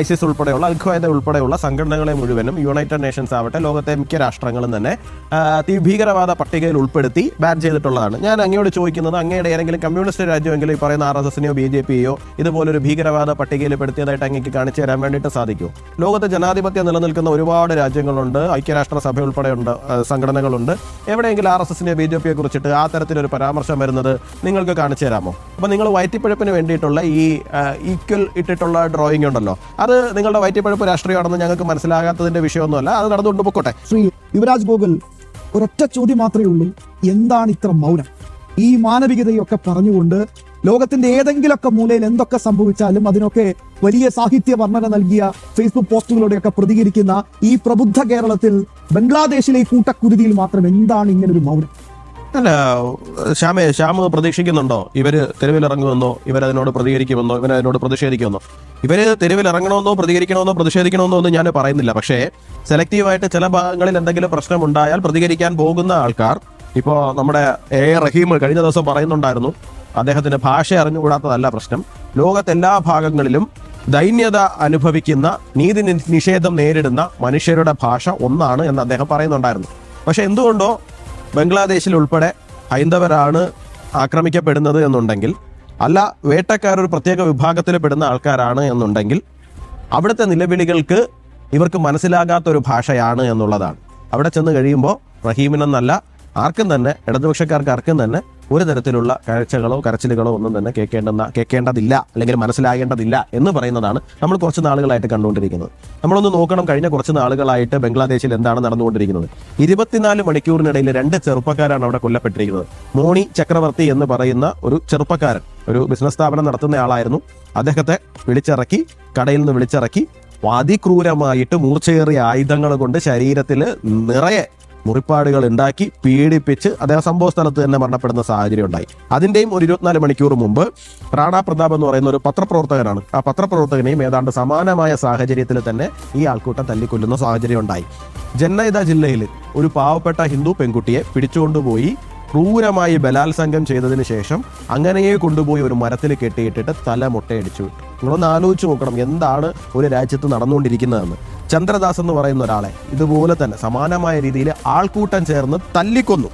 ISIS ഉൾപ്പെടെയുള്ള അൽഖ്വായ്ദ ഉൾപ്പെടെയുള്ള സംഘടനകളെ മുഴുവനും യുണൈറ്റഡ് നേഷൻസ് ആവട്ടെ ലോകത്തെ മിക്ക രാഷ്ട്രങ്ങളും തന്നെ ഭീകരവാദ പട്ടികയിൽ ഉൾപ്പെടുത്തി ബാൻ ചെയ്തിട്ടുള്ളതാണ്. ഞാൻ അങ്ങയോട് ചോദിക്കുന്നത് അങ്ങയുടെ ഏതെങ്കിലും കമ്മ്യൂണിസ്റ്റ് രാജ്യമെങ്കിലും ഈ പറയുന്ന ആർ എസ് എസിനെയോ ബി ജെ പിയോ ഇതുപോലൊരു ഭീകരവാദ പട്ടികയിൽ പെടുത്തിയതായിട്ട് അങ്ങേക്ക് കാണിച്ചു തരാൻ വേണ്ടിയിട്ട് സാധിക്കും. ലോകത്ത് ജനാധിപത്യം നിലനിൽക്കുന്ന ഒരുപാട് രാജ്യങ്ങളുണ്ട് ഐക്യരാഷ്ട്രസഭ ഉൾപ്പെടെയുണ്ട് സംഘടനകളുണ്ട്. എവിടെയെങ്കിലും ആർ എസ് എസിനെ ബി ജെ പിയെ കുറിച്ചിട്ട് ആ തരത്തിലൊരു പരാമർശം വരുന്നത് നിങ്ങൾക്ക് കാണിച്ചു തരാമോ? അപ്പോൾ നിങ്ങൾ വയറ്റിപ്പഴപ്പിന് വേണ്ടിയിട്ടുള്ള ഈ ഈക്വൽ ഇട്ടിട്ടുള്ള ഡ്രോയിങ് ഉണ്ടല്ലോ അത് നിങ്ങളുടെ വയറ്റിപ്പഴപ്പ് രാഷ്ട്രീയമാണെന്ന് ഞങ്ങൾക്ക് മനസ്സിലാകാത്തതിന്റെ വിഷയമൊന്നുമല്ല. അത് നടന്നുകൊണ്ട് പൊക്കോട്ടെ. ശ്രീ യുവരാജ് ഗോകുൽ ഒരൊറ്റ ചോദ്യം മാത്രമേ ഉള്ളൂ. എന്താണ് ഇത്ര മൗനം? ഈ മാനവികതയൊക്കെ പറഞ്ഞുകൊണ്ട് ലോകത്തിന്റെ ഏതെങ്കിലുമൊക്കെ മൂലയിൽ എന്തൊക്കെ സംഭവിച്ചാലും അതിനൊക്കെ വലിയ സാഹിത്യ വർണന നൽകിയ ഫേസ്ബുക്ക് പോസ്റ്റുകളോടെയൊക്കെ പ്രതികരിക്കുന്ന ഈ പ്രബുദ്ധ കേരളത്തിൽ ബംഗ്ലാദേശിലെ കൂട്ടക്കുരുതിയിൽ മാത്രം എന്താണ് ഇങ്ങനൊരു മൗനം? അല്ല ശ്യാമേ ശ്യാമ് പ്രതീക്ഷിക്കുന്നുണ്ടോ? ഇവർ തെരുവിലിറങ്ങുമെന്നോ ഇവരതിനോട് പ്രതികരിക്കുമെന്നോ ഇവരതിനോട് പ്രതിഷേധിക്കുമെന്നോ? ഇവർ തെരുവിലിറങ്ങണമെന്നോ പ്രതികരിക്കണമെന്നോ പ്രതിഷേധിക്കണമെന്നോ ഒന്നും ഞാൻ പറയുന്നില്ല. പക്ഷേ സെലക്റ്റീവായിട്ട് ചില ഭാഗങ്ങളിൽ എന്തെങ്കിലും പ്രശ്നമുണ്ടായാൽ പ്രതികരിക്കാൻ പോകുന്ന ആൾക്കാർ ഇപ്പോ നമ്മുടെ എ റഹീം കഴിഞ്ഞ ദിവസം പറയുന്നുണ്ടായിരുന്നു അദ്ദേഹത്തിന്റെ ഭാഷ അറിഞ്ഞുകൂടാത്തതല്ല പ്രശ്നം. ലോകത്തെല്ലാ ഭാഗങ്ങളിലും ദൈന്യത അനുഭവിക്കുന്ന നീതി നിഷേധം നേരിടുന്ന മനുഷ്യരുടെ ഭാഷ ഒന്നാണ് എന്ന് അദ്ദേഹം പറയുന്നുണ്ടായിരുന്നു. പക്ഷെ എന്തുകൊണ്ടോ ബംഗ്ലാദേശിൽ ഉൾപ്പെടെ ഹൈന്ദവരാണ് ആക്രമിക്കപ്പെടുന്നത് എന്നുണ്ടെങ്കിൽ അല്ല വേട്ടക്കാർ ഒരു പ്രത്യേക വിഭാഗത്തിൽ പെടുന്ന ആൾക്കാരാണ് എന്നുണ്ടെങ്കിൽ അവിടുത്തെ നിലവിളികൾക്ക് ഇവർക്ക് മനസ്സിലാകാത്ത ഒരു ഭാഷയാണ് എന്നുള്ളതാണ്. അവിടെ ചെന്ന് കഴിയുമ്പോൾ റഹീമിനെന്നല്ല ആർക്കും തന്നെ ഇടതുപക്ഷക്കാർക്ക് ആർക്കും തന്നെ ഒരു തരത്തിലുള്ള കാഴ്ചകളോ കരച്ചിലുകളോ ഒന്നും തന്നെ കേൾക്കേണ്ടെന്ന കേൾക്കേണ്ടതില്ല അല്ലെങ്കിൽ മനസ്സിലാകേണ്ടതില്ല എന്ന് പറയുന്നതാണ് നമ്മൾ കുറച്ച് നാളുകളായിട്ട് കണ്ടുകൊണ്ടിരിക്കുന്നത്. നമ്മളൊന്ന് നോക്കണം കഴിഞ്ഞ കുറച്ച് നാളുകളായിട്ട് ബംഗ്ലാദേശിൽ എന്താണ് നടന്നുകൊണ്ടിരിക്കുന്നത്. ഇരുപത്തിനാല് മണിക്കൂറിനിടയിൽ രണ്ട് ചെറുപ്പക്കാരാണ് അവിടെ കൊല്ലപ്പെട്ടിരിക്കുന്നത്. മോണി ചക്രവർത്തി എന്ന് പറയുന്ന ഒരു ചെറുപ്പക്കാരൻ ഒരു ബിസിനസ് സ്ഥാപനം നടത്തുന്ന ആളായിരുന്നു. അദ്ദേഹത്തെ വിളിച്ചിറക്കി കടയിൽ നിന്ന് വിളിച്ചിറക്കി അതിക്രൂരമായിട്ട് മൂർച്ചയേറിയ ആയുധങ്ങൾ കൊണ്ട് ശരീരത്തിൽ നിറയെ മുറിപ്പാടുകൾ ഉണ്ടാക്കി പീഡിപ്പിച്ച് അദ്ദേഹം സംഭവ സ്ഥലത്ത് തന്നെ മരണപ്പെടുന്ന സാഹചര്യം ഉണ്ടായി. അതിന്റെയും ഒരു ഇരുപത്തിനാല് മണിക്കൂർ മുമ്പ് റാണ പ്രതാപ് എന്ന് പറയുന്ന ഒരു പത്രപ്രവർത്തകനാണ്. ആ പത്രപ്രവർത്തകനെയും ഏതാണ്ട് സമാനമായ സാഹചര്യത്തിൽ തന്നെ ഈ ആൾക്കൂട്ടം തല്ലിക്കൊല്ലുന്ന സാഹചര്യം ഉണ്ടായി. ജന്നൈദ ജില്ലയിൽ ഒരു പാവപ്പെട്ട ഹിന്ദു പെൺകുട്ടിയെ പിടിച്ചുകൊണ്ടുപോയി ക്രൂരമായി ബലാത്സംഗം ചെയ്തതിന് ശേഷം അങ്ങനെയെ കൊണ്ടുപോയി ഒരു മരത്തിൽ കെട്ടിയിട്ടിട്ട് തല മുട്ടയടിച്ചു. വിട്ടു നിങ്ങളൊന്ന് ആലോചിച്ച് നോക്കണം എന്താണ് ഒരു രാജ്യത്ത് നടന്നുകൊണ്ടിരിക്കുന്നതെന്ന്. ചന്ദ്രദാസ് എന്ന് പറയുന്ന ഒരാളെ ഇതുപോലെ തന്നെ സമാനമായ രീതിയിൽ ആൾക്കൂട്ടം ചേർന്ന് തല്ലിക്കൊന്നു.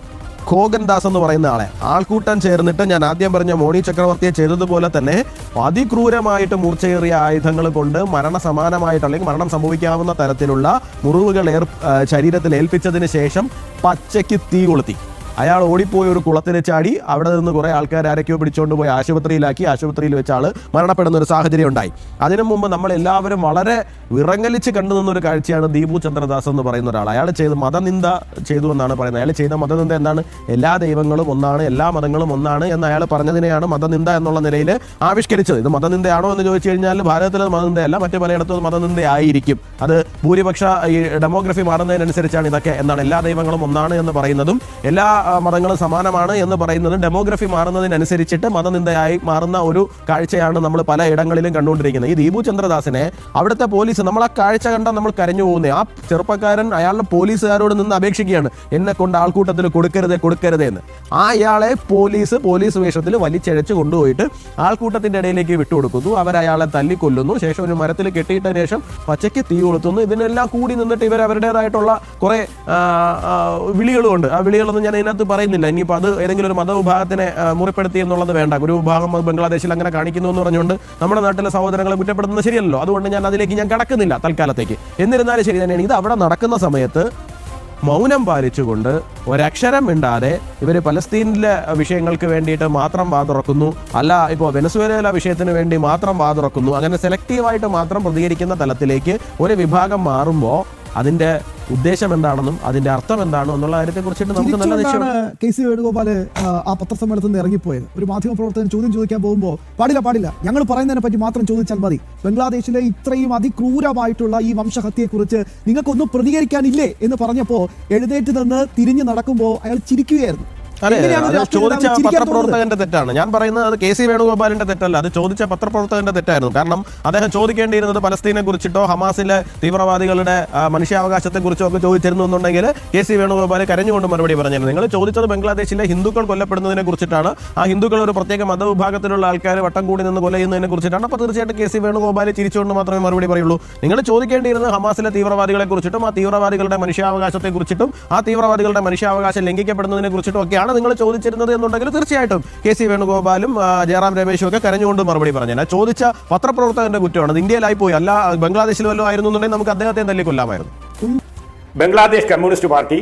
ഖോഗൻ ദാസ് എന്ന് പറയുന്ന ആളെ ആൾക്കൂട്ടം ചേർന്നിട്ട് ഞാൻ ആദ്യം പറഞ്ഞ മോണി ചക്രവർത്തിയെ ചെയ്തതുപോലെ തന്നെ അതിക്രൂരമായിട്ട് മൂർച്ചയേറിയ ആയുധങ്ങൾ കൊണ്ട് മരണ സമാനമായിട്ട് അല്ലെങ്കിൽ മരണം സംഭവിക്കാവുന്ന തരത്തിലുള്ള മുറിവുകൾ ഏർ ശരീരത്തിൽ ഏൽപ്പിച്ചതിന് ശേഷം പച്ചയ്ക്ക് തീ കൊളുത്തി. അയാൾ ഓടിപ്പോയി ഒരു കുളത്തിൽ ചാടി അവിടെ നിന്ന് കുറെ ആൾക്കാർ ആരൊക്കെയോ പിടിച്ചുകൊണ്ട് പോയി ആശുപത്രിയിലാക്കി. ആശുപത്രിയിൽ വെച്ച ആൾ മരണപ്പെടുന്ന ഒരു സാഹചര്യം ഉണ്ടായി. അതിനു മുമ്പ് നമ്മൾ എല്ലാവരും വളരെ വിറങ്ങലിച്ച് കണ്ടു നിന്ന ഒരു കാഴ്ചയാണ് ദീപു ചന്ദ്രദാസ് എന്ന് പറയുന്ന ഒരാൾ. അയാൾ ചെയ്ത് മതനിന്ദ ചെയ്തു എന്നാണ് പറയുന്നത്. അയാൾ ചെയ്ത മതനിന്ദ എന്താണ്? എല്ലാ ദൈവങ്ങളും ഒന്നാണ് എല്ലാ മതങ്ങളും ഒന്നാണ് എന്ന് അയാൾ പറഞ്ഞതിനെയാണ് മതനിന്ദ എന്നുള്ള നിലയിൽ ആവിഷ്കരിച്ചത്. ഇത് മതനിന്ദയാണോ എന്ന് ചോദിച്ചു കഴിഞ്ഞാൽ ഭാരതത്തിൽ മതനിന്ദയല്ല മറ്റു പലയിടത്തും മതനിന്ദയായിരിക്കും. അത് ഭൂരിപക്ഷ ഈ ഡെമോഗ്രഫി മാറുന്നതിനനുസരിച്ചാണ് ഇതൊക്കെ. എന്നാണ് എല്ലാ ദൈവങ്ങളും ഒന്നാണ് എന്ന് പറയുന്നതും എല്ലാ മതങ്ങളും സമാനമാണ് എന്ന് പറയുന്നത്. ഡെമോഗ്രഫി മാറുന്നതിനനുസരിച്ചിട്ട് മതനിന്ദയായി മാറുന്ന ഒരു കാഴ്ചയാണ് നമ്മൾ പല ഇടങ്ങളിലും കണ്ടുകൊണ്ടിരിക്കുന്നത്. ഈ ദീപു ചന്ദ്രദാസിനെ അവിടുത്തെ പോലീസ് നമ്മൾ ആ കാഴ്ച കണ്ടാൽ നമ്മൾ കരഞ്ഞു പോകുന്നത് ആ ചെറുപ്പക്കാരൻ അയാളുടെ പോലീസുകാരോട് നിന്ന് അപേക്ഷിക്കുകയാണ്. എന്നെ കൊണ്ട് ആൾക്കൂട്ടത്തിൽ കൊടുക്കരുത് കൊടുക്കരുത് എന്ന്. ആ ഇയാളെ പോലീസ് പോലീസ് വേഷത്തിൽ വലിച്ചഴച്ച് കൊണ്ടുപോയിട്ട് ആൾക്കൂട്ടത്തിന്റെ ഇടയിലേക്ക് വിട്ടുകൊടുക്കുന്നു. അവരയാളെ തല്ലിക്കൊല്ലുന്നു. ശേഷം ഒരു മരത്തിൽ കെട്ടിയിട്ട ശേഷം പച്ചയ്ക്ക് തീ കൊളുത്തുന്നു. ഇതിനെല്ലാം കൂടി നിന്നിട്ട് ഇവർ അവരുടേതായിട്ടുള്ള കുറെ വിളികളുണ്ട്. ആ വിളികളൊന്നും ഞാൻ ഇതിനകത്ത് പറയുന്നില്ല. ഇനിയിപ്പോൾ അത് ഏതെങ്കിലും ഒരു മതവിഭാഗത്തിനെ മുറിപ്പെടുത്തി എന്നുള്ളത് വേണ്ട. ഒരു വിഭാഗം ബംഗ്ലാദേശിൽ അങ്ങനെ കാണിക്കുന്നു എന്ന് പറഞ്ഞുകൊണ്ട് നമ്മുടെ നാട്ടിലെ സഹോദരങ്ങളെ കുറ്റപ്പെടുത്തുന്നത് ശരിയല്ലോ അതുകൊണ്ട് ഞാൻ അതിലേക്ക് ഞാൻ കടക്കുന്നില്ല തൽക്കാലത്തേക്ക്. എന്നിരുന്നാലും ശരി തന്നെയാണ്. ഇത് അവിടെ നടക്കുന്ന സമയത്ത് മൗനം പാലിച്ചുകൊണ്ട് ഒരക്ഷരം മിണ്ടാതെ ഇവർ പലസ്തീനിലെ വിഷയങ്ങൾക്ക് വേണ്ടിയിട്ട് മാത്രം വാതുറക്കുന്നു. അല്ല ഇപ്പോൾ വെനസുവേല വിഷയത്തിന് വേണ്ടി മാത്രം വാതുറക്കുന്നു. അങ്ങനെ സെലക്റ്റീവായിട്ട് മാത്രം പ്രതികരിക്കുന്ന തലത്തിലേക്ക് ഒരു വിഭാഗം മാറുമ്പോൾ അതിന്റെ ഉദ്ദേശം എന്താണെന്നും അതിന്റെ അർത്ഥം എന്താണോ എന്നുള്ള കാര്യത്തെ കുറിച്ചിട്ട് നമുക്ക് നല്ല നിശ്ചയം ചിരിച്ചുകൊണ്ടാണ് കെ സി വേണുഗോപാൽ ആ, ആ പത്രസമ്മേളനത്തിൽ നിന്ന് ഇറങ്ങിപ്പോയത്. ഒരു മാധ്യമ പ്രവർത്തകൻ ചോദ്യം ചോദിക്കാൻ പോകുമ്പോൾ പാടില്ല പാടില്ല ഞങ്ങൾ പറയുന്നതിനെ പറ്റി മാത്രം ചോദിച്ചാൽ മതി. ബംഗ്ലാദേശിലെ ഇത്രയും അതിക്രൂരമായിട്ടുള്ള ഈ വംശഹത്യയെക്കുറിച്ച് നിങ്ങൾക്കൊന്നും പ്രതികരിക്കാനില്ലേ? എന്ന് പറഞ്ഞപ്പോൾ എഴുന്നേറ്റ് നിന്ന് തിരിഞ്ഞു നടക്കുമ്പോൾ അയാൾ ചിരിക്കുകയായിരുന്നു. ചോദിച്ച? പത്രപ്രവർത്തകന്റെ തെറ്റാണ്. ഞാൻ പറയുന്നത് അത് കെ സി വേണുഗോപാലിന്റെ തെറ്റല്ല. അത് ചോദിച്ച പത്രപ്രവർത്തകന്റെ തെറ്റായിരുന്നു. കാരണം അദ്ദേഹം ചോദിക്കേണ്ടിയിരുന്നത് പലസ്തീനെ കുറിച്ചിട്ടോ ഹമാസിലെ തീവ്രവാദികളുടെ മനുഷ്യാവകാശത്തെ കുറിച്ചോ ഒക്കെ ചോദിച്ചിരുന്നു എന്നുണ്ടെങ്കിൽ കെ സി വേണുഗോപാൽ കരഞ്ഞുകൊണ്ട് മറുപടി പറഞ്ഞിരുന്നു. നിങ്ങൾ ചോദിച്ചത് ബംഗ്ലാദേശിലെ ഹിന്ദുക്കൾ കൊല്ലപ്പെടുന്നതിനെ കുറിച്ചിട്ടാണ്. ആ ഹിന്ദുക്കൾ ഒരു പ്രത്യേക മതവിഭാഗത്തിലുള്ള ആൾക്കാർ വട്ടം കൂടി നിന്ന് കൊല ചെയ്യുന്നതിനെ കുറിച്ചിട്ടാണ്. അപ്പോൾ തീർച്ചയായിട്ടും കെ സി വേണുഗോപാൽ ചിരിച്ചുകൊണ്ട് മാത്രമേ മറുപടി പറയുള്ളൂ. നിങ്ങൾ ചോദിക്കേണ്ടിയിരുന്നത് ഹമാസിലെ തീവ്രവാദികളെ കുറിച്ചിട്ടും ആ തീവ്രവാദികളുടെ മനുഷ്യാവകാശത്തെ കുറിച്ചിട്ടും ആ തീവ്രവാദികളുടെ മനുഷ്യാവകാശം ലംഘിക്കപ്പെടുന്നതിനെ കുറിച്ചിട്ടും ഒക്കെയാണ് നിങ്ങൾ ചോദിച്ചിരുന്നത് എന്നുണ്ടെങ്കിൽ തീർച്ചയായിട്ടും കെ സി വേണുഗോപാലും ജയറാം രമേശും ഒക്കെ കരഞ്ഞുകൊണ്ട് മറുപടി പറഞ്ഞു ചോദിച്ച പത്രപ്രവർത്തകന്റെ കുറ്റമാണ്. ഇന്ത്യയിലായി പോയി. അല്ല ബംഗ്ലാദേശിൽ വല്ലതും ആയിരുന്നു എന്നുണ്ടെങ്കിൽ നമുക്ക് അദ്ദേഹത്തെ തല്ലിക്കൊല്ലാമായിരുന്നു ബംഗ്ലാദേശ് കമ്മ്യൂണിസ്റ്റ് പാർട്ടി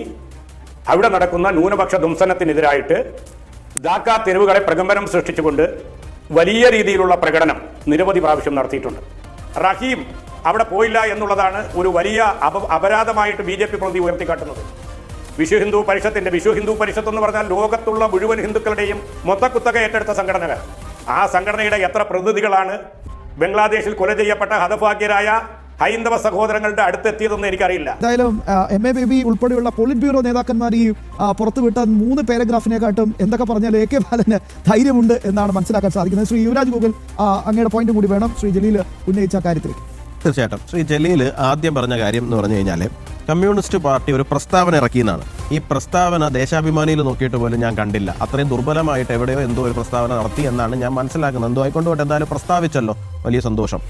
അവിടെ നടക്കുന്ന ന്യൂനപക്ഷ ധംസനത്തിനെതിരായിട്ട് ധാക്ക തെരുവുകളെ പ്രകമ്പനം സൃഷ്ടിച്ചുകൊണ്ട് വലിയ രീതിയിലുള്ള പ്രകടനം നിരവധി പ്രാവശ്യം നടത്തിയിട്ടുണ്ട്. റഹീം അവിടെ പോയില്ല എന്നുള്ളതാണ് ഒരു വലിയ അപ അപരാധമായിട്ട് ബി ജെ പി പ്രതി ഉയർത്തിക്കാട്ടുന്നത്. വിശ്വ ഹിന്ദു പരിഷത്തിന്റെ വിശ്വ ഹിന്ദു പരിഷത്ത് എന്ന് പറഞ്ഞാൽ ലോകത്തുള്ള മുഴുവൻ ഹിന്ദുക്കളുടെയും മൊത്തക്കുത്തക ഏറ്റെടുത്ത സംഘടനകൾ. ആ സംഘടനയുടെ എത്ര പ്രതിനിധികളാണ് ബംഗ്ലാദേശിൽ കൊല ചെയ്യപ്പെട്ട ഹതഭാഗ്യരായ ഹൈന്ദവ സഹോദരങ്ങളുടെ അടുത്തെത്തിയതെന്ന് എനിക്കറിയില്ല. എന്തായാലും എം എ ബേബി ഉൾപ്പെടെയുള്ള പോളിറ്റ് ബ്യൂറോ നേതാക്കന്മാർ ഈ പുറത്തുവിട്ട മൂന്ന് പാരഗ്രാഫിനെക്കാട്ടും എന്തൊക്കെ പറഞ്ഞാൽ എ കെ ബാലന് ധൈര്യമുണ്ട് എന്നാണ് മനസ്സിലാക്കാൻ സാധിക്കുന്നത്. ശ്രീ യുവരാജ് ഗോകുൽ അങ്ങയുടെ പോയിന്റ് കൂടി വേണം ശ്രീ ജലീൽ ഉന്നയിച്ച കാര്യത്തിലേക്ക്. തീർച്ചയായിട്ടും. ശ്രീ ജലീൽ ആദ്യം പറഞ്ഞ കാര്യം എന്ന് പറഞ്ഞു കഴിഞ്ഞാൽ കമ്മ്യൂണിസ്റ്റ് പാർട്ടി ഒരു പ്രസ്താവന ഇറക്കിയെന്നാണ്. ഈ പ്രസ്താവന ദേശാഭിമാനിയിൽ നോക്കിയിട്ട് പോലും ഞാൻ കണ്ടില്ല. അത്രയും ദുർബലമായിട്ട് എവിടെയോ എന്തോ ഒരു പ്രസ്താവന നടത്തി എന്നാണ് ഞാൻ മനസ്സിലാക്കുന്നത്. എന്തോ ആയിക്കൊണ്ടുപോട്ടെ എന്തായാലും പ്രസ്താവിച്ചല്ലോ. വലിയ സന്തോഷം.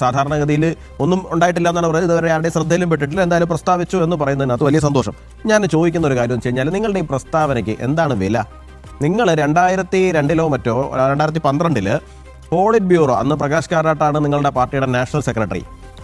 സാധാരണഗതിയിൽ ഒന്നും ഉണ്ടായിട്ടില്ല എന്നാണ് പറയുന്നത് ഇതുവരെ ആരുടെയും ശ്രദ്ധയിലും പെട്ടിട്ടില്ല. എന്തായാലും പ്രസ്താവിച്ചു എന്ന് പറയുന്നതിനകത്ത് വലിയ സന്തോഷം. ഞാൻ ചോദിക്കുന്ന ഒരു കാര്യം എന്ന് വെച്ച് കഴിഞ്ഞാൽ നിങ്ങളുടെ ഈ പ്രസ്താവനയ്ക്ക് എന്താണ് വില? നിങ്ങൾ രണ്ടായിരത്തി രണ്ടിലോ മറ്റോ രണ്ടായിരത്തി പന്ത്രണ്ടിൽ പോളിറ്റ് ബ്യൂറോ അന്ന് പ്രകാശ് കാരാട്ടാണ് നിങ്ങളുടെ പാർട്ടിയുടെ നാഷണൽ സെക്രട്ടറി.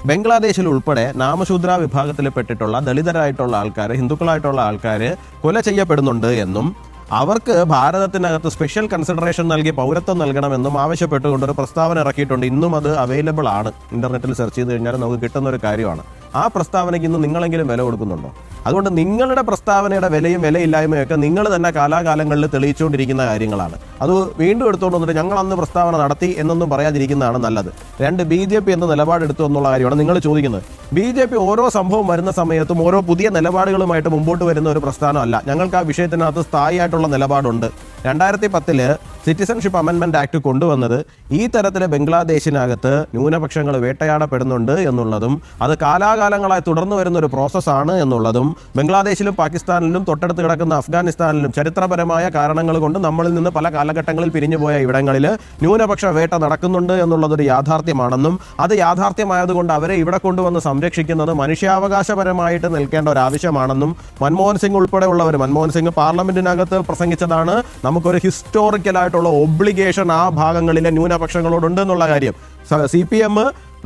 ബംഗ്ലാദേശിൽ ഉൾപ്പെടെ നാമശൂദ്ര വിഭാഗത്തിൽ പെട്ടിട്ടുള്ള ദളിതരായിട്ടുള്ള ആൾക്കാർ ഹിന്ദുക്കളായിട്ടുള്ള ആൾക്കാർ കൊല ചെയ്യപ്പെടുന്നുണ്ട് എന്നും അവർക്ക് ഭാരതത്തിനകത്ത് സ്പെഷ്യൽ കൺസിഡറേഷൻ നൽകി പൗരത്വം നൽകണമെന്നും ആവശ്യപ്പെട്ടുകൊണ്ട് ഒരു പ്രസ്താവന ഇറക്കിയിട്ടുണ്ട്. ഇന്നും അത് അവൈലബിൾ ആണ്. ഇന്റർനെറ്റിൽ സെർച്ച് ചെയ്ത് കഴിഞ്ഞാൽ നമുക്ക് കിട്ടുന്ന ഒരു കാര്യമാണ്. ആ പ്രസ്താവനയ്ക്ക് ഇന്ന് നിങ്ങളെങ്കിലും വില കൊടുക്കുന്നുണ്ടോ? അതുകൊണ്ട് നിങ്ങളുടെ പ്രസ്താവനയുടെ വിലയും വിലയില്ലായ്മയും ഒക്കെ നിങ്ങൾ തന്നെ കാലാകാലങ്ങളിൽ തെളിയിച്ചുകൊണ്ടിരിക്കുന്ന കാര്യങ്ങളാണ്. അത് വീണ്ടും എടുത്തുകൊണ്ട് വന്നിട്ട് ഞങ്ങൾ അന്ന് പ്രസ്താവന നടത്തി എന്നൊന്നും പറയാതിരിക്കുന്നതാണ് നല്ലത്. രണ്ട് ബി ജെ പി എന്ന നിലപാടെടുത്തു എന്നുള്ള കാര്യമാണ് നിങ്ങൾ ചോദിക്കുന്നത്. ബി ജെ പി ഓരോ സംഭവം വരുന്ന സമയത്തും ഓരോ പുതിയ നിലപാടുകളുമായിട്ട് മുമ്പോട്ട് വരുന്ന ഒരു പ്രസ്ഥാനമല്ല ഞങ്ങൾക്ക് ആ വിഷയത്തിനകത്ത് സ്ഥായിയായിട്ടുള്ള നിലപാടുണ്ട്. രണ്ടായിരത്തി പത്തിൽ സിറ്റിസൺഷിപ്പ് അമെൻമെന്റ് ആക്ട് കൊണ്ടുവന്നത് ഈ തരത്തിൽ ബംഗ്ലാദേശിനകത്ത് ന്യൂനപക്ഷങ്ങൾ വേട്ടയാടപ്പെടുന്നുണ്ട് എന്നുള്ളതും അത് കാലാകാലങ്ങളായി തുടർന്നു വരുന്ന ഒരു പ്രോസസ്സാണ് എന്നുള്ളതും ബംഗ്ലാദേശിലും പാകിസ്ഥാനിലും തൊട്ടടുത്ത് കിടക്കുന്ന അഫ്ഗാനിസ്ഥാനിലും ചരിത്രപരമായ കാരണങ്ങൾ കൊണ്ട് നമ്മളിൽ നിന്ന് പല കാലഘട്ടങ്ങളിൽ പിരിഞ്ഞുപോയ ഇവിടങ്ങളിൽ ന്യൂനപക്ഷ വേട്ട നടക്കുന്നുണ്ട് എന്നുള്ളതൊരു യാഥാർത്ഥ്യമാണെന്നും അത് യാഥാർത്ഥ്യമായതുകൊണ്ട് അവരെ ഇവിടെ കൊണ്ടുവന്ന് സംരക്ഷിക്കുന്നത് മനുഷ്യാവകാശപരമായിട്ട് നിൽക്കേണ്ട ഒരു ആവശ്യമാണെന്നും മൻമോഹൻ സിംഗ് ഉൾപ്പെടെയുള്ളവർ മൻമോഹൻ സിംഗ് പാർലമെന്റിനകത്ത് പ്രസംഗിച്ചതാണ് നമുക്കൊരു ഹിസ്റ്റോറിക്കലായിട്ടുള്ള ഒബ്ലിഗേഷൻ ആ ഭാഗങ്ങളിലെ ന്യൂനപക്ഷങ്ങളോടുണ്ട് എന്നുള്ള കാര്യം. സി പി എം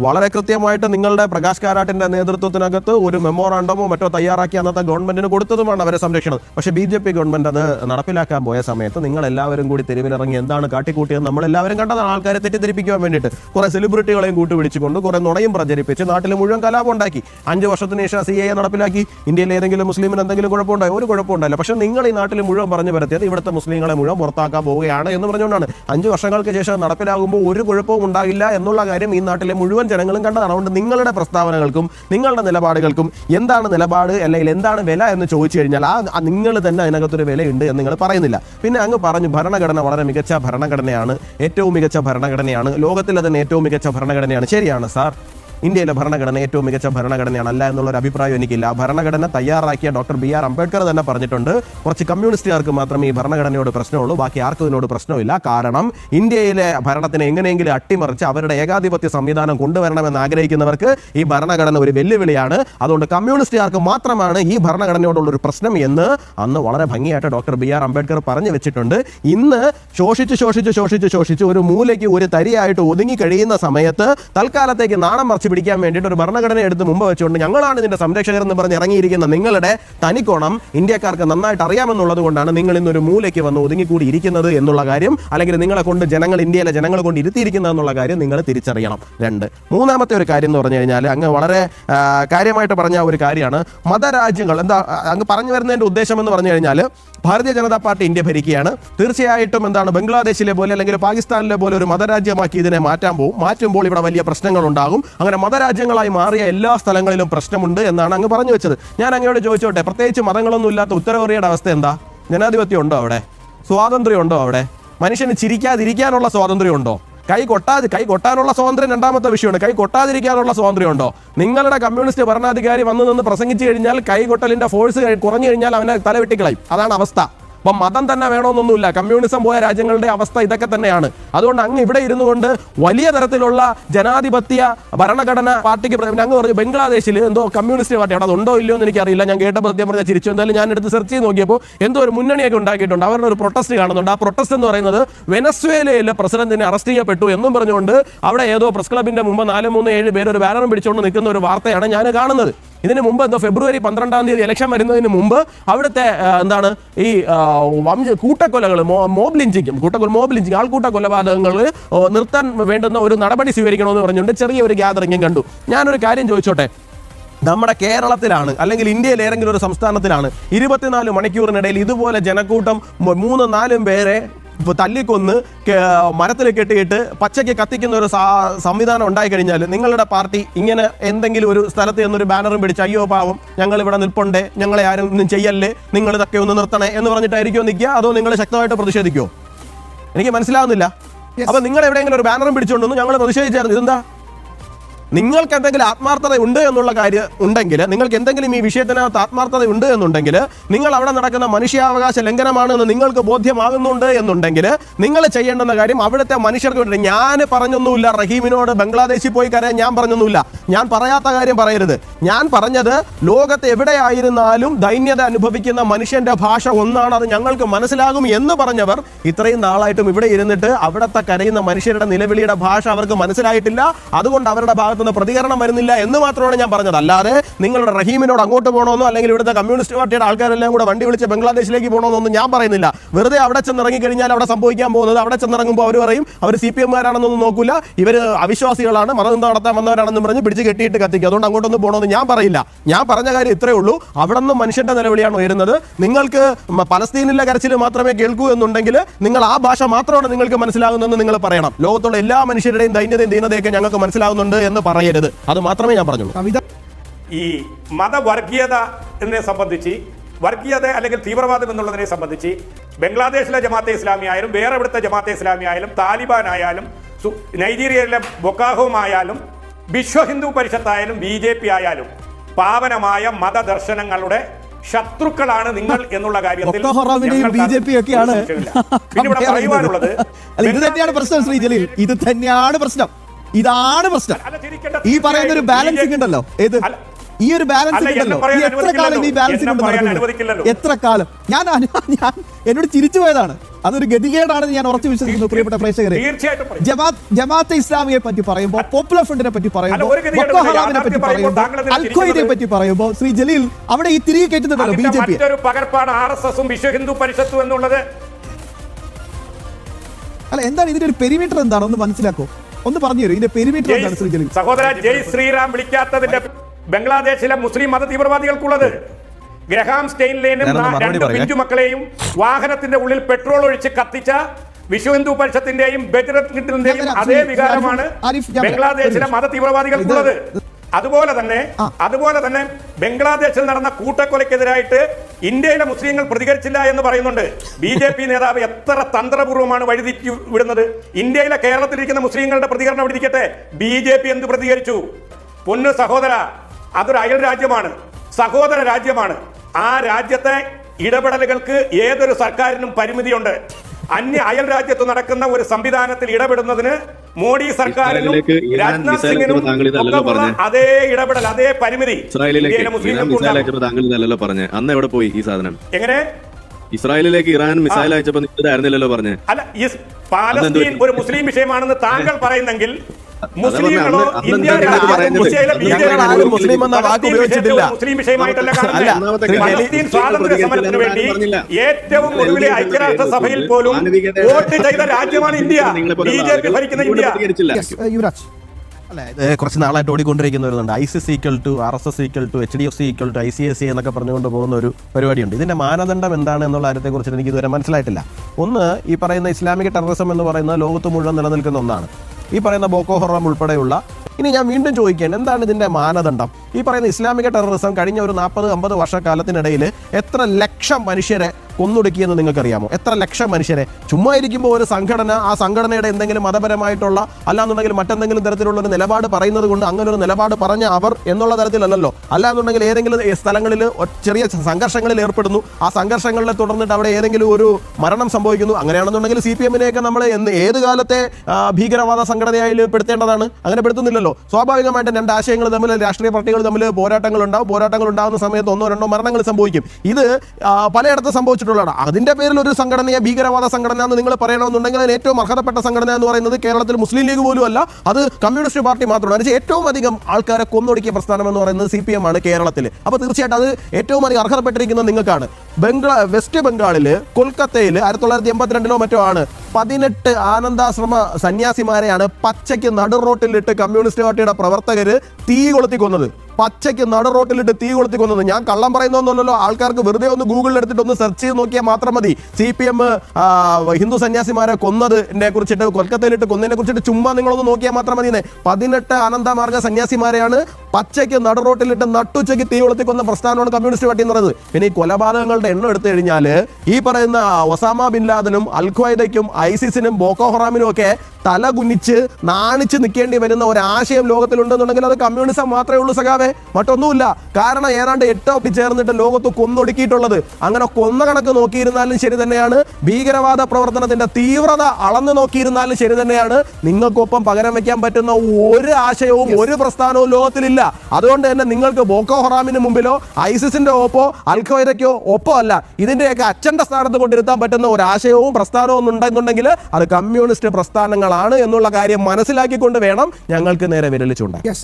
വളരെ കൃത്യമായിട്ട് നിങ്ങളുടെ പ്രകാശ് കാരാട്ടിന്റെ നേതൃത്വത്തിനകത്ത് ഒരു മെമ്മോറാണ്ടമോ മറ്റോ തയ്യാറാക്കി അന്നത്തെ ഗവൺമെന്റിന് കൊടുത്തതുമാണ് അവരെ സംരക്ഷണം പക്ഷേ ബി ജെ പി ഗവൺമെന്റ് അത് നടപ്പിലാക്കാൻ പോയ സമയത്ത് നിങ്ങൾ എല്ലാവരും കൂടി തെരുവിലിറങ്ങി എന്താണ് കാട്ടിക്കൂട്ടിയത് നമ്മൾ എല്ലാവരും കണ്ടതാണ്. ആൾക്കാരെ തെറ്റിദ്ധരിപ്പിക്കാൻ വേണ്ടിയിട്ട് കുറെ സെലിബ്രിറ്റികളെയും കൂട്ടുപിടിച്ചുകൊണ്ട് കുറെ നുണയും പ്രചരിപ്പിച്ച് നാട്ടിൽ മുഴുവൻ കലാപം ഉണ്ടാക്കി അഞ്ച് വർഷത്തിന് ശേഷം സി എ നടപ്പിലാക്കി. ഇന്ത്യയിലെ ഏതെങ്കിലും മുസ്ലിമിന് എന്തെങ്കിലും കുഴപ്പമുണ്ടായി? ഒരു കുഴപ്പമുണ്ടായില്ല. പക്ഷേ നിങ്ങൾ ഈ നാട്ടിൽ മുഴുവൻ പറഞ്ഞു പരത്തിയത് ഇവിടുത്തെ മുസ്ലിങ്ങളെ മുഴുവൻ പുറത്താക്കാൻ പോവുകയാണ് എന്ന് പറഞ്ഞുകൊണ്ടാണ്. അഞ്ച് വർഷങ്ങൾക്ക് ശേഷം നടപ്പിലാകുമ്പോൾ ഒരു കുഴപ്പവും ഉണ്ടാകില്ല എന്നുള്ള കാര്യം ഈ നാട്ടിലെ മുഴുവൻ ജനങ്ങളും കണ്ടതാണ്. അതുകൊണ്ട് നിങ്ങളുടെ പ്രസ്താവനകൾക്കും നിങ്ങളുടെ നിലപാടുകൾക്കും എന്താണ് നിലപാട് അല്ലെങ്കിൽ എന്താണ് വില എന്ന് ചോദിച്ചു കഴിഞ്ഞാൽ ആ നിങ്ങൾ തന്നെ അതിനകത്തൊരു വിലയുണ്ട് എന്ന് നിങ്ങൾ പറയുന്നില്ല. പിന്നെ അങ്ങ് പറഞ്ഞു ഭരണഘടന വളരെ മികച്ച ഭരണഘടനയാണ്. ഏറ്റവും മികച്ച ഭരണഘടനയാണ്. ലോകത്തിലെ തന്നെ ഏറ്റവും മികച്ച ഭരണഘടനയാണ്. ശരിയാണ് സാർ. ഇന്ത്യയിലെ ഭരണഘടന ഏറ്റവും മികച്ച ഭരണഘടനയാണ് അല്ല എന്നുള്ള ഒരു അഭിപ്രായം എനിക്കില്ല. ഭരണഘടന തയ്യാറാക്കിയ ഡോക്ടർ ബി ആർ അംബേദ്കർ തന്നെ പറഞ്ഞിട്ടുണ്ട് കുറച്ച് കമ്മ്യൂണിസ്റ്റുകാർക്ക് മാത്രമേ ഈ ഭരണഘടനയോട് പ്രശ്നമുള്ളൂ ബാക്കി ആർക്കും ഇതിനോട് പ്രശ്നമില്ല. കാരണം ഇന്ത്യയിലെ ഭരണത്തിനെ എങ്ങനെയെങ്കിലും അട്ടിമറിച്ച് അവരുടെ ഏകാധിപത്യ സംവിധാനം കൊണ്ടുവരണമെന്ന് ആഗ്രഹിക്കുന്നവർക്ക് ഈ ഭരണഘടന ഒരു വെല്ലുവിളിയാണ്. അതുകൊണ്ട് കമ്മ്യൂണിസ്റ്റുകാർക്ക് മാത്രമാണ് ഈ ഭരണഘടനയോടുള്ള ഒരു പ്രശ്നം എന്ന് അന്ന് വളരെ ഭംഗിയായിട്ട് ഡോക്ടർ ബി ആർ അംബേദ്കർ പറഞ്ഞു വെച്ചിട്ടുണ്ട്. ഇന്ന് ശോഷിച്ച് ശോഷിച്ച് ശോഷിച്ച് ശോഷിച്ച് ഒരു മൂലയ്ക്ക് ഒരു തരിയായിട്ട് ഒതുങ്ങി കഴിയുന്ന സമയത്ത് തൽക്കാലത്തേക്ക് നാണം മറച്ച് പിടിക്കാൻ വേണ്ടിയിട്ട് ഒരു ഭരണഘടന എടുത്ത് മുമ്പ് വെച്ചുകൊണ്ട് ഞങ്ങളാണ് ഇതിന്റെ സംരക്ഷകർ എന്ന് പറഞ്ഞ് ഇറങ്ങിയിരിക്കുന്ന നിങ്ങളുടെ തനിക്കോണം ഇന്ത്യക്കാർക്ക് നന്നായിട്ട് അറിയാമെന്നുള്ളത് കൊണ്ടാണ് നിങ്ങൾ ഇന്നൊരു മൂലയ്ക്ക് വന്ന് ഒതുങ്ങിക്കൂടി ഇരിക്കുന്നത് എന്നുള്ള കാര്യം അല്ലെങ്കിൽ നിങ്ങളെ കൊണ്ട് ജനങ്ങൾ ഇന്ത്യയിലെ ജനങ്ങളെ കൊണ്ട് ഇരുത്തിയിരിക്കുന്നത് എന്നുള്ള കാര്യം നിങ്ങൾ തിരിച്ചറിയണം. രണ്ട്. മൂന്നാമത്തെ ഒരു കാര്യം എന്ന് പറഞ്ഞു കഴിഞ്ഞാൽ അങ്ങ് വളരെ കാര്യമായിട്ട് പറഞ്ഞ ഒരു കാര്യമാണ്. മതരാജ്യങ്ങൾ എന്താ അങ്ങ് പറഞ്ഞു വരുന്നതിന്റെ ഉദ്ദേശം എന്ന് പറഞ്ഞു കഴിഞ്ഞാൽ ഭാരതീയ ജനതാ പാർട്ടി ഇന്ത്യ ഭരിക്കുകയാണ്. തീർച്ചയായിട്ടും എന്താണ് ബംഗ്ലാദേശിലെ പോലെ അല്ലെങ്കിൽ പാകിസ്ഥാനിലെ പോലെ ഒരു മതരാജ്യമാക്കി ഇതിനെ മാറ്റാൻ പോകും മാറ്റുമ്പോൾ ഇവിടെ വലിയ പ്രശ്നങ്ങൾ ഉണ്ടാകും. അങ്ങനെ മതരാജ്യങ്ങളായി മാറിയ എല്ലാ സ്ഥലങ്ങളിലും പ്രശ്നമുണ്ട് എന്നാണ് അങ്ങ് പറഞ്ഞു വെച്ചത്. ഞാൻ അങ്ങയോട് ചോദിച്ചോട്ടെ പ്രത്യേകിച്ച് മതങ്ങളൊന്നും ഇല്ലാത്ത ഉത്തര കൊറിയയുടെ അവസ്ഥ എന്താ? ജനാധിപത്യം ഉണ്ടോ അവിടെ? സ്വാതന്ത്ര്യം ഉണ്ടോ അവിടെ? മനുഷ്യന് ചിരിക്കാതിരിക്കാനുള്ള സ്വാതന്ത്ര്യം ഉണ്ടോ കൈ കൊട്ടാതി കൈ കൊട്ടാനുള്ള സ്വാതന്ത്ര്യം രണ്ടാമത്തെ വിഷയമാണ്. കൈ കൊട്ടാതിരിക്കാനുള്ള സ്വാതന്ത്ര്യം ഉണ്ടോ നിങ്ങളുടെ കമ്മ്യൂണിസ്റ്റ് ഭരണാധികാരി വന്നു നിന്ന് പ്രസംഗിച്ചു കഴിഞ്ഞാൽ കൈ കൊട്ടലിന്റെ ഫോഴ്സ് കുറഞ്ഞു കഴിഞ്ഞാൽ അവനെ തലവെട്ടിക്കളയും. അതാണ് അവസ്ഥ. അപ്പം മതം തന്നെ വേണമെന്നൊന്നുമില്ല. കമ്മ്യൂണിസം പോയ രാജ്യങ്ങളുടെ അവസ്ഥ ഇതൊക്കെ തന്നെയാണ്. അതുകൊണ്ട് അങ്ങ് ഇവിടെ ഇരുന്നു കൊണ്ട് വലിയ തരത്തിലുള്ള ജനാധിപത്യ ഭരണഘടന പാർട്ടിക്ക് അങ്ങ് പറഞ്ഞു ബംഗ്ലാദേശിൽ എന്തോ കമ്മ്യൂണിസ്റ്റ് പാർട്ടി അവിടെ അതുണ്ടോ ഇല്ലയോ എന്ന് എനിക്കറിയില്ല. ഞാൻ കേട്ടപ്പോൾ സത്യം പറഞ്ഞാൽ ചിരിച്ചു. എന്തായാലും ഞാൻ എടുത്ത് സെർച്ച് ചെയ്ത് നോക്കിയപ്പോൾ എന്തോ ഒരു മുന്നണിയൊക്കെ ഉണ്ടാക്കിയിട്ടുണ്ട്. അവരുടെ ഒരു പ്രൊട്ടസ്റ്റ് കാണുന്നുണ്ട്. ആ പ്രൊട്ടസ്റ്റ് എന്ന് പറയുന്നത് വെനസ്വേലയിലെ പ്രസിഡന്റിനെ അറസ്റ്റ് ചെയ്യപ്പെട്ടു എന്നും പറഞ്ഞുകൊണ്ട് അവിടെ ഏതോ പ്രസ് ക്ലബിന്റെ മുമ്പ് നാല് മൂന്ന് ഏഴ് പേര് ഒരു ബാനറും പിടിച്ചുകൊണ്ട് നിൽക്കുന്ന ഒരു വാർത്തയാണ് ഞാൻ കാണുന്നത്. ഇതിന് മുമ്പ് എന്തോ ഫെബ്രുവരി പന്ത്രണ്ടാം തീയതി ഇലക്ഷൻ വരുന്നതിന് മുമ്പ് അവിടുത്തെ എന്താണ് ഈ വംശ കൂട്ടക്കൊലകൾ മോബ് ലിഞ്ചിങ്ങും കൂട്ടക്കൊല മോബ് ലിഞ്ചിങ് ആൾക്കൂട്ട കൊലപാതകങ്ങൾ നിർത്താൻ വേണ്ടുന്ന ഒരു നടപടി സ്വീകരിക്കണമെന്ന് പറഞ്ഞുകൊണ്ട് ചെറിയ ഒരു ഗ്യാതറിങ്ങും കണ്ടു. ഞാനൊരു കാര്യം ചോദിച്ചോട്ടെ? നമ്മുടെ കേരളത്തിലാണ് അല്ലെങ്കിൽ ഇന്ത്യയിൽ ഏതെങ്കിലും ഒരു സംസ്ഥാനത്തിലാണ് ഇരുപത്തിനാല് മണിക്കൂറിനിടയിൽ ഇതുപോലെ ജനക്കൂട്ടം മൂന്ന് നാലും പേരെ തല്ലിക്കൊന്ന് മരത്തിൽ കെട്ടിയിട്ട് പച്ചയ്ക്ക് കത്തിക്കുന്ന ഒരു സംവിധാനം ഉണ്ടായി കഴിഞ്ഞാൽ നിങ്ങളുടെ പാർട്ടി ഇങ്ങനെ എന്തെങ്കിലും ഒരു സ്ഥലത്ത് എന്നൊരു ബാനറും പിടിച്ച് അയ്യോ പാവം ഞങ്ങൾ ഇവിടെ നിൽപ്പുണ്ടേ ഞങ്ങളെ ആരും ഒന്നും ചെയ്യല്ലേ നിങ്ങൾ ഇതൊക്കെ ഒന്ന് നിർത്തണേ എന്ന് പറഞ്ഞിട്ടായിരിക്കുമോ നിൽക്കുക? അതോ നിങ്ങൾ ശക്തമായിട്ട് പ്രതിഷേധിക്കുമോ എനിക്ക് മനസ്സിലാവുന്നില്ല. അപ്പൊ നിങ്ങൾ എവിടെയെങ്കിലും ഒരു ബാനറും പിടിച്ചുകൊണ്ടൊന്നും ഞങ്ങൾ പ്രതിഷേധിച്ചായിരുന്നു. ഇതെന്താ? നിങ്ങൾക്ക് എന്തെങ്കിലും ആത്മാർത്ഥത ഉണ്ട് എന്നുള്ള കാര്യം ഉണ്ടെങ്കിൽ നിങ്ങൾക്ക് എന്തെങ്കിലും ഈ വിഷയത്തിനകത്ത് ആത്മാർത്ഥത ഉണ്ട് എന്നുണ്ടെങ്കിൽ നിങ്ങൾ അവിടെ നടക്കുന്ന മനുഷ്യാവകാശ ലംഘനമാണ് എന്ന് നിങ്ങൾക്ക് ബോധ്യമാകുന്നുണ്ട് എന്നുണ്ടെങ്കിൽ നിങ്ങൾ ചെയ്യേണ്ടുന്ന കാര്യം അവിടുത്തെ മനുഷ്യർക്ക് വേണ്ടി. ഞാൻ പറഞ്ഞൊന്നുമില്ല റഹീമിനോട് ബംഗ്ലാദേശിൽ പോയി കരയാൻ ഞാൻ പറഞ്ഞൊന്നുമില്ല. ഞാൻ പറയാത്ത കാര്യം പറയരുത്. ഞാൻ പറഞ്ഞത് ലോകത്ത് എവിടെയായിരുന്നാലും ദൈന്യത അനുഭവിക്കുന്ന മനുഷ്യന്റെ ഭാഷ ഒന്നാണ് അത് ഞങ്ങൾക്ക് മനസ്സിലാകും എന്ന് പറഞ്ഞവർ ഇത്രയും നാളായിട്ടും ഇവിടെ ഇരുന്നിട്ട് അവിടത്തെ കരയുന്ന മനുഷ്യരുടെ നിലവിളിയുടെ ഭാഷ അവർക്ക് മനസ്സിലായിട്ടില്ല. അതുകൊണ്ട് അവരുടെ ഭാഗത്തുനിന്ന് പ്രതികരണം വരുന്നില്ല എന്ന് മാത്രമാണ് ഞാൻ പറഞ്ഞത്. അല്ലാതെ നിങ്ങളുടെ റഹീമിനോട് അങ്ങോട്ട് പോകണമെന്നോ അല്ലെങ്കിൽ ഇവിടുത്തെ കമ്മ്യൂണിസ്റ്റ് പാർട്ടിയുടെ ആൾക്കാരെല്ലാം കൂടെ വണ്ടി വിളിച്ച് ബംഗ്ലാദേശിലേക്ക് പോകണമെന്നൊന്നും ഞാൻ പറയുന്നില്ല. വെറുതെ അവിടെ ചെന്നിറങ്ങി കഴിഞ്ഞാൽ അവിടെ സംഭവിക്കാൻ പോകുന്നത് അവിടെ ചെന്നിറങ്ങുമ്പോൾ അവർ പറയും അവർ സി പി എംകാരാണെന്നൊന്നും നോക്കില്ല ഇവർ അവിശ്വാസികളാണ്. മതം നടത്താൻ വന്നവരാണെന്നും പറഞ്ഞ് പിടിച്ച് കെട്ടിയിട്ട് കത്തിക്കും. അതുകൊണ്ട് അങ്ങോട്ടൊന്നും പോകണമെന്ന് ഞാൻ പറയില്ല. ഞാൻ പറഞ്ഞ കാര്യം ഇത്രയേ ഉള്ളൂ. അവിടെ നിന്നും മനുഷ്യന്റെ നിലവിളിയാണ് ഉയരുന്നത്. നിങ്ങൾക്ക് പലസ്തീനിലെ കരച്ചിൽ മാത്രമേ കേൾക്കൂ എന്നുണ്ടെങ്കിൽ നിങ്ങൾ ആ ഭാഷ മാത്രമാണ് നിങ്ങൾക്ക് മനസ്സിലാകുന്നതെന്ന് നിങ്ങൾ പറയണം. ലോകത്തുള്ള എല്ലാ മനുഷ്യരുടെയും ദൈന്യതയും ദീനതയൊക്കെ ഞങ്ങൾക്ക് മനസ്സിലാകുന്നുണ്ട് എന്ന് പറയരുത്. അത് മാത്രമേ ഞാൻ പറഞ്ഞുള്ളൂ. കവിത ഈ മതവർഗീയത എന്നെ സംബന്ധിച്ച് വർഗീയത അല്ലെങ്കിൽ തീവ്രവാദം എന്നുള്ളതിനെ സംബന്ധിച്ച് ബംഗ്ലാദേശിലെ ജമാഅത്തെ ഇസ്ലാമി ആയാലും വേറെ ഇവിടുത്തെ ജമാഅത്തെ ഇസ്ലാമി ആയാലും താലിബാൻ ആയാലും നൈജീരിയയിലെ ബൊക്കാഹുമായാലും വിശ്വ ഹിന്ദു പരിഷത്തായാലും ബി ജെ പി ആയാലും പാവനമായ മതദർശനങ്ങളുടെ ശത്രുക്കളാണ് നിങ്ങൾ എന്നുള്ള കാര്യത്തിൽ ബി ജെ പി ഒക്കെയാണ് പിന്നെ ഇവിടെ പറയുവാനുള്ളത് ഇത് തന്നെയാണ് പ്രശ്നം ശ്രീ ജലീൽ ഇത് തന്നെയാണ് പ്രശ്നം. ഇതാണ് പ്രശ്നം. ഈ പറയുന്ന ഒരു ബാലൻസിംഗ് ഉണ്ടല്ലോ. ഏത്? ഈ ഒരു ബാലൻസിംഗ് ഉണ്ടല്ലോ. എത്ര കാലം ഈ. ബാലൻസിംഗ് എത്ര കാലം? ഞാൻ ഞാൻ എന്നോട് ചിരിച്ചു പോയതാണ്. അതൊരു ഗതികേടാണെന്ന് ഞാൻ ഉറച്ചു വിശ്വസിക്കുന്നു പ്രിയപ്പെട്ട പ്രേക്ഷകരെ. ജമാഅത്ത് ജമാഅത്തെ ഇസ്ലാമിയെ പറ്റി പറയുമ്പോൾ പോപ്പുലർ ഫ്രണ്ടിനെ പറ്റി പറയുമ്പോൾ ബൊക്കോ ഹറാമിനെ പറ്റി പറയുമ്പോൾ പറയുമ്പോൾ താങ്കൾ എന്തിനാ അൽ ഖ്വയ്ദയെ ചിരിക്കുന്നത്? പറ്റി പറയുമ്പോൾ ശ്രീ ജലീൽ അവിടെ ഈ തിരികെ കയറ്റുന്നുണ്ടല്ലോ ബി ജെ പി. മറ്റൊരു പകർപ്പാണ് ആർ എസ് എസും വിശ്വ ഹിന്ദു പരിഷത്തും എന്നുള്ളത്. അല്ല എന്താണ് ഇതിന്റെ ഒരു പെരിമീറ്റർ എന്താണ്? ഒന്ന് മനസ്സിലാക്കോ. ഒന്ന് പറഞ്ഞു തരും. ഇതിന്റെ പെരിമീറ്റർ സഹോദര ജയ് ശ്രീറാം വിളിക്കാത്തതിന്റെ ബംഗ്ലാദേശിലെ മുസ്ലിം മത തീവ്രവാദികൾക്കുള്ളത് ഗ്രഹാം സ്റ്റെയിൻലേനും രണ്ട്. പിഞ്ചു മക്കളെയും വാഹനത്തിന്റെ ഉള്ളിൽ പെട്രോൾ ഒഴിച്ച് കത്തിച്ച വിശ്വ ഹിന്ദു പരിഷത്തിന്റെയും ബജറത്തിന്റെയും അതേ വികാരമാണ്. ബംഗ്ലാദേശിലെ മത തീവ്രവാദികൾക്കുള്ളത് അതുപോലെ തന്നെ അതുപോലെ തന്നെ ബംഗ്ലാദേശിൽ നടന്ന കൂട്ടക്കൊലയ്ക്കെതിരായിട്ട് ഇന്ത്യയിലെ മുസ്ലിങ്ങൾ പ്രതികരിച്ചില്ല എന്ന് പറയുന്നുണ്ട്. ബി ജെ പി നേതാവ് എത്ര തന്ത്രപൂർവമാണ് വഴിതിരിച്ചു വിടുന്നത്? ഇന്ത്യയിലെ കേരളത്തിലിരിക്കുന്ന മുസ്ലിങ്ങളുടെ പ്രതികരണം വിടിക്കട്ടെ ബി ജെ പി എന്ത് പ്രതികരിച്ചു? പൊന്നു സഹോദര അതൊരു അയൽ രാജ്യമാണ്. സഹോദര രാജ്യമാണ്. ആ രാജ്യത്തെ ഇടപെടലുകൾക്ക് ഏതൊരു സർക്കാരിനും പരിമിതിയുണ്ട്. അന്യ അയൽ രാജ്യത്ത് നടക്കുന്ന ഒരു സംവിധാനത്തിൽ ഇടപെടുന്നതിന് മോഡി സർക്കാരിനും രാജ്നാഥ് സിംഗിനും. അതേ ഇടപെടൽ അതേ പരിമിതി പറഞ്ഞേ. അന്ന് എവിടെ പോയി ഈ സാധനം? എങ്ങനെ? ഇസ്രായേലിലേക്ക് ഇറാൻ മിസൈൽ അയച്ചപ്പോൾ ഇതായിരുന്നില്ലല്ലോ പറഞ്ഞേ. അല്ല ഈ പാലസ്തീൻ ഒരു മുസ്ലിം വിഷയമാണെന്ന് താങ്കൾ പറയുന്നെങ്കിൽ മുസ്ലിങ്ങളോ ഇന്ത്യ മുസ്ലിം എന്ന വാക്ക് ഉപയോഗിച്ചിട്ടില്ല മുസ്ലിം വിഷയമായിട്ടല്ല പലസ്തീൻ സ്വാതന്ത്ര്യ സമരത്തിന് വേണ്ടി ഏറ്റവും ഒടുവിലെ ഐക്യരാഷ്ട്ര സഭയിൽ പോലും വോട്ട് ചെയ്ത രാജ്യമാണ് ഇന്ത്യ. ബി ജെ പി ഭരിക്കുന്ന ഇന്ത്യ. പ്രതികരിച്ചില്ല. Uh, യുവരാജ് അല്ല ഇത് കുറച്ച് നാളായിട്ട് ഓടിക്കൊണ്ടിരിക്കുന്ന ഒരു I C C equal to R S S equal to H D F C equal to I C S C എന്നൊക്കെ പറഞ്ഞുകൊണ്ട് പോകുന്ന ഒരു പരിപാടിയുണ്ട്. ഇതിന്റെ മാനദണ്ഡം എന്താണ് എന്നുള്ള കാര്യത്തെക്കുറിച്ച് എനിക്ക് ഇതുവരെ മനസ്സിലായിട്ടില്ല. ഒന്ന് ഈ പറയുന്ന ഇസ്ലാമിക് ടെററിസം എന്ന് പറയുന്നത് ലോകത്ത് മുഴുവൻ നിലനിൽക്കുന്ന ഒന്നാണ്. ഈ പറയുന്ന ബോക്കോ ഹൊറാം ഉൾപ്പെടെയുള്ള. ഇനി ഞാൻ വീണ്ടും ചോദിക്കുകയാണ് എന്താണ് ഇതിന്റെ മാനദണ്ഡം? ഈ പറയുന്ന ഇസ്ലാമിക ടെററിസം കഴിഞ്ഞ ഒരു നാൽപ്പത് അമ്പത് വർഷക്കാലത്തിനിടയിൽ എത്ര ലക്ഷം മനുഷ്യരെ കൊന്നൊടുക്കിയെന്ന് നിങ്ങൾക്കറിയാമോ? എത്ര ലക്ഷം മനുഷ്യരെ? ചുമ്മാ ഇരിക്കുമ്പോൾ ഒരു സംഘടന ആ സംഘടനയുടെ എന്തെങ്കിലും മതപരമായിട്ടുള്ള അല്ലാന്നുണ്ടെങ്കിൽ മറ്റെന്തെങ്കിലും തരത്തിലുള്ള ഒരു നിലപാട് പറയുന്നത് കൊണ്ട് അങ്ങനെ ഒരു നിലപാട് പറഞ്ഞ അവർ എന്നുള്ള തരത്തിലല്ലല്ലോ. അല്ലാന്നുണ്ടെങ്കിൽ ഏതെങ്കിലും സ്ഥലങ്ങളിൽ ചെറിയ സംഘർഷങ്ങളിൽ ഏർപ്പെടുന്നു. ആ സംഘർഷങ്ങളെ തുടർന്നിട്ട് അവിടെ ഏതെങ്കിലും ഒരു മരണം സംഭവിക്കുന്നു. അങ്ങനെയാണെന്നുണ്ടെങ്കിൽ സി പി എമ്മിനെയൊക്കെ നമ്മൾ ഏത് കാലത്തെ ഭീകരവാദ സംഘടനയായി പെടുത്തേണ്ടതാണ്? അങ്ങനെ പെടുത്തുന്നില്ലല്ലോ. സ്വാഭാവികമായിട്ടും രണ്ട് ആശയങ്ങൾ തമ്മിൽ രാഷ്ട്രീയ പാർട്ടികൾ തമ്മിൽ പോരാട്ടങ്ങൾ ഉണ്ടാവും പോരാട്ടങ്ങൾ ഉണ്ടാകുന്ന സമയത്ത് ഒന്നോ രണ്ടോ മരണങ്ങൾ സംഭവിക്കും. ഇത് പലയിടത്തും പലയിടത്തും സംഭവിച്ചിട്ടുള്ളതാണ് അതിന്റെ പേരിൽ ഒരു സംഘടനയെ ഭീകരവാദ സംഘടന എന്ന് നിങ്ങൾ പറയണമെന്നുണ്ടെങ്കിൽ അതിന് ഏറ്റവും അർഹതപ്പെട്ട സംഘടന എന്ന് പറയുന്നത് കേരളത്തിൽ മുസ്ലിം ലീഗ് പോലും അല്ല. അത് കമ്മ്യൂണിസ്റ്റ് പാർട്ടി മാത്രമാണ്. അതിന് ഏറ്റവും അധികം ആൾക്കാരെ കൊന്നൊടുക്കിയ പ്രസ്ഥാനം എന്ന് പറയുന്നത് സി പി എം ആണ് കേരളത്തിൽ. അപ്പോൾ തീർച്ചയായിട്ടും അത് ഏറ്റവും അധികം അർഹതപ്പെട്ടിരിക്കുന്നത് നിങ്ങൾക്കാണ്. ബംഗ്ലാ വെസ്റ്റ് ബംഗാളിൽ കൊൽക്കത്തയിൽ ആയിരത്തി തൊള്ളായിരത്തി എൺപത്തിരണ്ടിലോ മറ്റോ ആണ് പതിനെട്ട് ആനന്ദാശ്രമ സന്യാസിമാരെയാണ് പച്ചയ്ക്ക് നടുറോട്ടിലിട്ട് കമ്മ്യൂണിസ്റ്റ് പാർട്ടിയുടെ പ്രവർത്തകർ തീ കൊളുത്തി കൊന്നത്. പച്ചയ്ക്ക് നട റോട്ടിലിട്ട് തീ കൊളുത്തി കൊന്നത്. ഞാൻ കള്ളം പറയുന്നൊന്നുമല്ലല്ലോ ആൾക്കാർക്ക് വെറുതെ ഒന്ന് ഗൂഗിളിൽ എടുത്തിട്ട് ഒന്ന് സെർച്ച് ചെയ്ത് നോക്കിയാൽ മാത്രം മതി. സി പി എം ഹിന്ദു സന്യാസിമാരെ കൊന്നതിനെ കുറിച്ചിട്ട് കൊൽക്കത്തയിലിട്ട് കൊന്നതിനെ കുറിച്ചിട്ട് ചുമ്മാ നിങ്ങളൊന്ന് നോക്കിയാൽ മാത്രം മതി പതിനെട്ട് അനന്തമാർഗ സന്യാസിമാരെയാണ് പച്ചയ്ക്ക് നട റോട്ടിലിട്ട് നട്ടുച്ചയ്ക്ക് തീ കൊളുത്തി കൊന്ന പ്രസ്ഥാനമാണ് കമ്മ്യൂണിസ്റ്റ് പാർട്ടി എന്ന് പറയുന്നത്. പിന്നെ ഈ കൊലപാതകങ്ങളുടെ എണ്ണം എടുത്തു കഴിഞ്ഞാൽ ഈ പറയുന്ന ഒസാമ ബിൻ ലാദനും അൽഖ്വൈദയ്ക്കും ഐസിസിനും ബോക്കോ ഹറാമിനും ഒക്കെ തല കുനിച്ച് നാണിച്ച് നിൽക്കേണ്ടി വരുന്ന ഒരു ആശയം ലോകത്തിലുണ്ടെന്നുണ്ടെങ്കിൽ അത് കമ്മ്യൂണിസം മാത്രമേ ഉള്ളൂ സഖാവേ. മറ്റൊന്നുമില്ല. കാരണം ഏതാണ്ട് എട്ടോ ചേർന്നിട്ട് ലോകത്ത് കൊന്നൊടുക്കിയിട്ടുള്ളത്. അങ്ങനെ കൊന്ന കണക്ക് നോക്കിയിരുന്നാലും ശരി തന്നെയാണ്. ഭീകരവാദ പ്രവർത്തനത്തിന്റെ തീവ്രത അളന്നു നോക്കിയിരുന്നാലും ശരി തന്നെയാണ്. നിങ്ങൾക്കൊപ്പം പകരം വെക്കാൻ പറ്റുന്ന ഒരു ആശയവും ഒരു പ്രസ്ഥാനവും ലോകത്തിലില്ല. അതുകൊണ്ട് തന്നെ നിങ്ങൾക്ക് ബോക്കോ ഹറാമിന് മുമ്പിലോ ഐസിസിന്റെ ഒപ്പോ അൽഖ്വയ്ദയ്ക്കോ ഒപ്പോ അല്ല ഇതിന്റെയൊക്കെ അച്ഛന്റെ സ്ഥാനത്ത് കൊണ്ടിരുത്താൻ പറ്റുന്ന ഒരു ആശയവും പ്രസ്ഥാനവും ഉണ്ടെന്നുണ്ടെങ്കിൽ അത് കമ്മ്യൂണിസ്റ്റ് പ്രസ്ഥാനങ്ങളാണ് എന്നുള്ള കാര്യം മനസ്സിലാക്കിക്കൊണ്ട് വേണം ഞങ്ങൾക്ക് നേരെ വിരലിച്ചുണ്ടായി